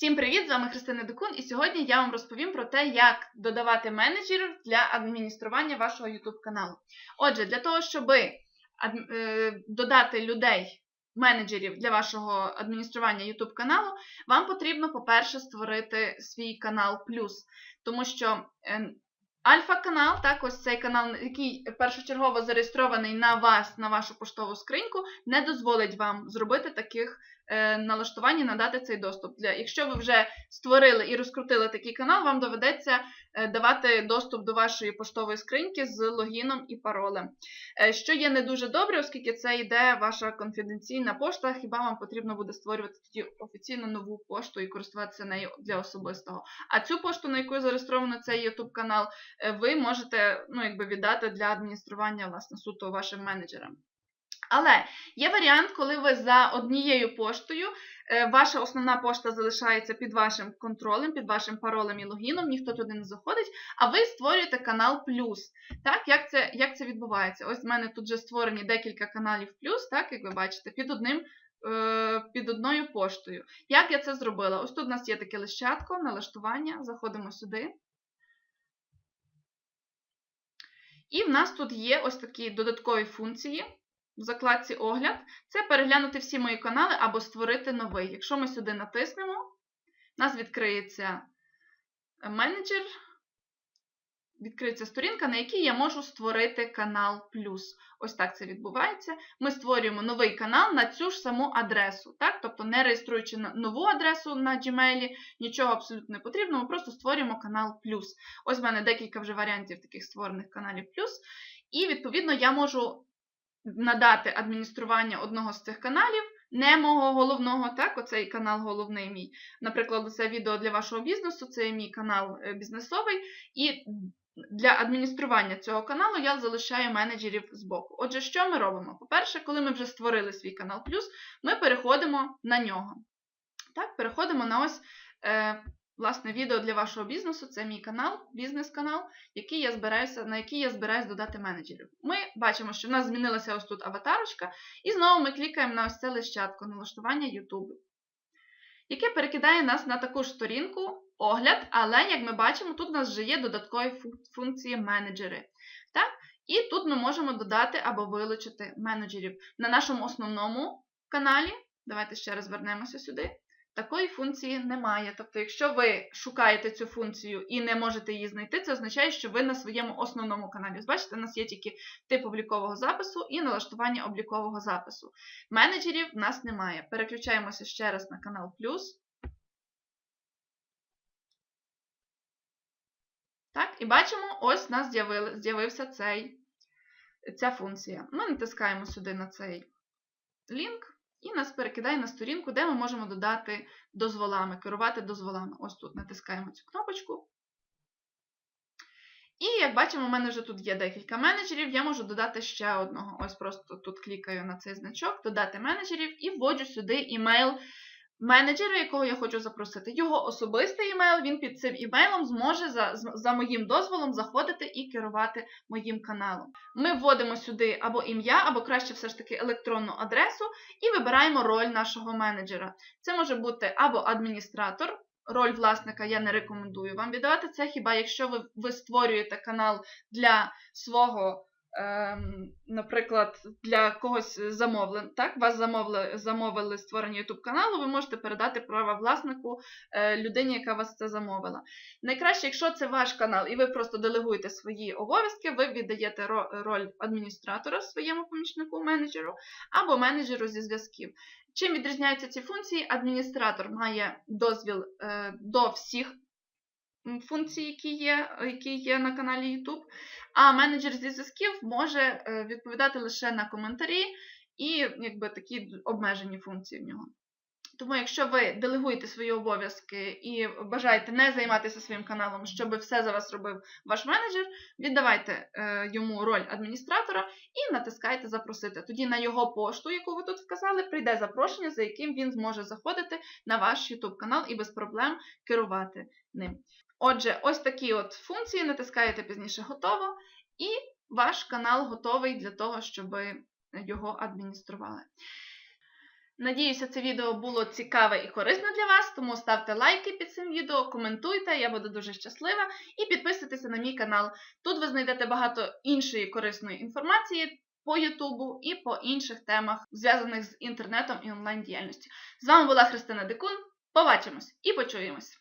Всім привіт! З вами Христина Декун, і сьогодні я вам розповім про те, як додавати менеджерів для адміністрування вашого YouTube каналу. Отже, для того, щоб додати людей, менеджерів для вашого адміністрування YouTube каналу, вам потрібно, по-перше, створити свій канал плюс. Тому що е, Альфа-канал, так, ось цей канал, який першочергово зареєстрований на вас, на вашу поштову скриньку, не дозволить вам зробити таких е, налаштувань і надати цей доступ. Для, Якщо ви вже створили і розкрутили такий канал, вам доведеться е, давати доступ до вашої поштової скриньки з логіном і паролем. Е, що є не дуже добре, оскільки це йде ваша конфіденційна пошта, хіба вам потрібно буде створювати тоді офіційно нову пошту і користуватися нею для особистого. А цю пошту, на яку зареєстровано цей YouTube канал, ви можете ну, якби віддати для адміністрування власне суто вашим менеджерам. Але є варіант, коли ви за однією поштою, е, ваша основна пошта залишається під вашим контролем, під вашим паролем і логіном, ніхто туди не заходить, а ви створюєте канал плюс. Так, Як це як це відбувається? Ось в мене тут вже створені декілька каналів плюс, так, як ви бачите, під одним. Е, під одною поштою. Як я це зробила? Ось тут у нас є таке лищатко, налаштування, заходимо сюди. І в нас тут є ось такі додаткові функції в закладці Огляд. Це переглянути всі мої канали або створити новий. Якщо ми сюди натиснемо, у нас відкриється менеджер, відкриється сторінка, на якій я можу створити канал плюс. Ось так це відбувається. Ми створюємо новий канал на цю ж саму адресу. Так? Тобто, не реєструючи нову адресу на Gmail, нічого абсолютно не потрібно, ми просто створюємо канал плюс. Ось в мене декілька вже варіантів таких створених каналів плюс. І, відповідно, я можу надати адміністрування одного з цих каналів, не мого головного, так, оцей канал головний мій. Наприклад, це відео для вашого бізнесу, це мій канал е, бізнесовий. І для адміністрування цього каналу я залишаю менеджерів з боку. Отже, що ми робимо? По-перше, коли ми вже створили свій канал плюс, ми переходимо на нього. Так, Переходимо на ось е, власне відео для вашого бізнесу. Це мій канал, бізнес-канал, який я збираюся, на який я збираюся додати менеджерів. Ми бачимо, що в нас змінилася ось тут аватарочка, і знову ми клікаємо на ось це лищатко налаштування YouTube, яке перекидає нас на таку ж сторінку огляд, але, як ми бачимо, тут у нас вже є додаткові функції менеджери. Так? І тут ми можемо додати або вилучити менеджерів. На нашому основному каналі, давайте ще раз вернемося сюди. Такої функції немає. Тобто, якщо ви шукаєте цю функцію і не можете її знайти, це означає, що ви на своєму основному каналі. Бачите, у нас є тільки тип облікового запису і налаштування облікового запису. Менеджерів в нас немає. Переключаємося ще раз на канал Плюс. Так, І бачимо, ось у нас з'явився ця функція. Ми натискаємо сюди на цей лінк. І нас перекидає на сторінку, де ми можемо додати дозволами, керувати дозволами. Ось тут натискаємо цю кнопочку. І, як бачимо, у мене вже тут є декілька менеджерів, я можу додати ще одного. Ось просто тут клікаю на цей значок, додати менеджерів і вводжу сюди імейл менеджера, якого я хочу запросити. Його особистий імейл, він під цим імейлом зможе за, за моїм дозволом заходити і керувати моїм каналом. Ми вводимо сюди або ім'я, або краще все ж таки електронну адресу, і вибираємо роль нашого менеджера. Це може бути або адміністратор. Роль власника я не рекомендую вам віддавати це, хіба якщо ви, ви створюєте канал для свого наприклад, для когось замовлен, так, вас замовили замовили створення YouTube каналу, ви можете передати права власнику е, людині, яка вас це замовила. Найкраще, якщо це ваш канал, і ви просто делегуєте свої обов'язки, ви віддаєте роль адміністратора своєму помічнику менеджеру або менеджеру зі зв'язків. Чим відрізняються ці функції? Адміністратор має дозвіл е, до всіх функцій, які є які є на каналі YouTube, а менеджер зі зв'язків може е, відповідати лише на коментарі і якби такі обмежені функції в нього. Тому, якщо ви делегуєте свої обов'язки і бажаєте не займатися своїм каналом, щоб все за вас робив ваш менеджер, віддавайте е, йому роль адміністратора і натискайте Запросити. Тоді на його пошту, яку ви тут вказали, прийде запрошення, за яким він зможе заходити на ваш YouTube канал і без проблем керувати ним. Отже, ось такі от функції натискаєте пізніше готово, і ваш канал готовий для того, щоб його адміністрували. Надіюся, це відео було цікаве і корисне для вас, тому ставте лайки під цим відео, коментуйте, я буду дуже щаслива. І підписуйтеся на мій канал. Тут ви знайдете багато іншої корисної інформації по Ютубу і по інших темах, зв'язаних з інтернетом і онлайн діяльністю. З вами була Христина Дикун. Побачимось і почуємось!